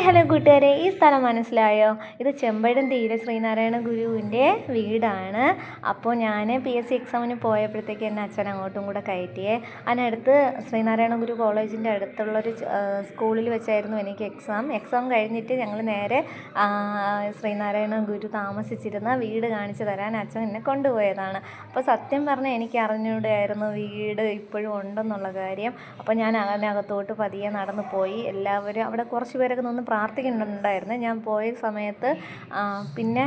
Hi hello കൂട്ടുകാരെ ഈ സ്ഥലം മനസ്സിലായോ? ഇത് ചെമ്പഴം തീരെ ശ്രീനാരായണ ഗുരുവിന്റെ വീടാണ്. അപ്പോൾ ഞാൻ പി എസ് സി എക്സാമിന് പോയപ്പോഴത്തേക്ക് എന്നെ അച്ഛൻ അങ്ങോട്ടും കൂടെ കയറ്റിയേ. അതിനടുത്ത് ശ്രീനാരായണ ഗുരു കോളേജിന്റെ അടുത്തുള്ളൊരു സ്കൂളിൽ വെച്ചായിരുന്നു എനിക്ക് എക്സാം എക്സാം കഴിഞ്ഞിട്ട് ഞങ്ങൾ നേരെ ശ്രീനാരായണ ഗുരു താമസിച്ചിരുന്ന വീട് കാണിച്ചു തരാൻ അച്ഛൻ എന്നെ കൊണ്ടുപോയതാണ്. അപ്പോൾ സത്യം പറഞ്ഞാൽ എനിക്ക് അറിഞ്ഞൂടെയായിരുന്നു വീട് ഇപ്പോഴും ഉണ്ടെന്നുള്ള കാര്യം. അപ്പോൾ ഞാൻ അതിനകത്തോട്ട് പതിയെ നടന്നു പോയി. എല്ലാവരും അവിടെ കുറച്ച് പേരൊക്കെ നിന്ന് പ്രാർത്ഥിക്കുന്നുണ്ടായിരുന്നു. ഞാൻ പോയ സമയത്ത് പിന്നെ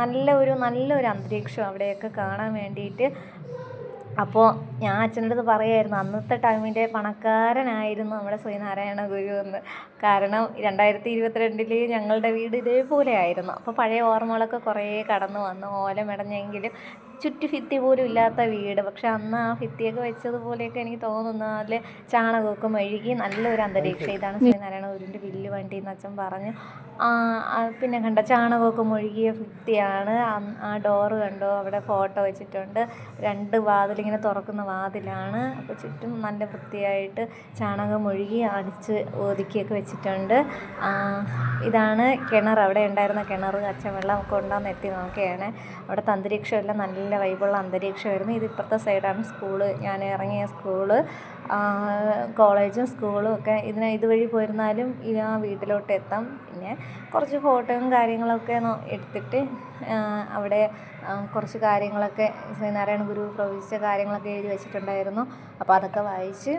നല്ല ഒരു നല്ലൊരു അന്തരീക്ഷം അവിടെയൊക്കെ കാണാൻ വേണ്ടിയിട്ട്. അപ്പോൾ ഞാൻ അച്ഛന്റെ അടുത്ത് പറയായിരുന്നു അന്നത്തെ ടൈമിന്റെ പണക്കാരനായിരുന്നു നമ്മുടെ ശ്രീനാരായണ ഗുരു എന്ന്. കാരണം രണ്ടായിരത്തി ഇരുപത്തിരണ്ടിൽ ഞങ്ങളുടെ വീട് ഇതേപോലെ ആയിരുന്നു. അപ്പോൾ പഴയ ഓർമ്മകളൊക്കെ കുറേ കടന്നു വന്നു. ഓല മെടഞ്ഞെങ്കിലും ചുറ്റു ഭിത്തി പോലും ഇല്ലാത്ത വീട്. പക്ഷെ അന്ന് ആ ഭിത്തിയൊക്കെ വെച്ചതുപോലെയൊക്കെ എനിക്ക് തോന്നുന്നു. അതിൽ ചാണകമൊക്കെ മെഴുകി നല്ലൊരു അന്തരീക്ഷം. ഇതാണ് ശ്രീനാരായണ ഗുരുവിന്റെ വില്ല് വണ്ടി എന്ന് അച്ഛൻ പറഞ്ഞു പിന്നെ കണ്ട ചാണകമൊക്കെ മുഴുകിയ ഭിത്തിയാണ്. ആ ഡോറ് കണ്ടോ? അവിടെ ഫോട്ടോ വെച്ചിട്ടുണ്ട്. രണ്ട് വാതിലിങ്ങനെ തുറക്കുന്ന വാതിലാണ്. അപ്പോൾ ചുറ്റും നല്ല വൃത്തിയായിട്ട് ചാണകം മുഴുകി അടിച്ച് ഒതുക്കിയൊക്കെ വെച്ചിട്ടുണ്ട്. ഇതാണ് കിണർ. അവിടെ ഉണ്ടായിരുന്ന കിണർ അച്ഛൻ വെള്ളം കൊണ്ടുവന്ന് എത്തി നോക്കുകയാണ് അവിടുത്തെ അന്തരീക്ഷമെല്ലാം നല്ല വൈബുള്ള അന്തരീക്ഷമായിരുന്നു ഇത് ഇപ്പുറത്തെ സൈഡാണ് സ്കൂൾ. ഞാൻ ഇറങ്ങിയ സ്കൂൾ. കോളേജും സ്കൂളും ഒക്കെ ഇതിന് ഇതുവഴി പോയിരുന്നാലും ഇത് ആ വീട്ടിലോട്ട് എത്താം. പിന്നെ കുറച്ച് ഫോട്ടോയും കാര്യങ്ങളൊക്കെ എടുത്തിട്ട് അവിടെ കുറച്ച് കാര്യങ്ങളൊക്കെ ശ്രീനാരായണ ഗുരു പ്രവചിച്ച കാര്യങ്ങളൊക്കെ എഴുതി വെച്ചിട്ടുണ്ടായിരുന്നു. അപ്പോൾ അതൊക്കെ വായിച്ച്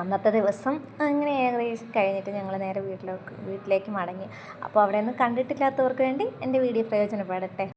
അന്നത്തെ ദിവസം അങ്ങനെ ഏകദേശം കഴിഞ്ഞിട്ട് ഞങ്ങൾ നേരെ വീട്ടിലേക്ക് വീട്ടിലേക്ക് മടങ്ങി. അപ്പോൾ അവിടെ നിന്ന് കണ്ടിട്ടില്ലാത്തവർക്ക് വേണ്ടി എന്റെ വീഡിയോ പ്രയോജനപ്പെടട്ടെ.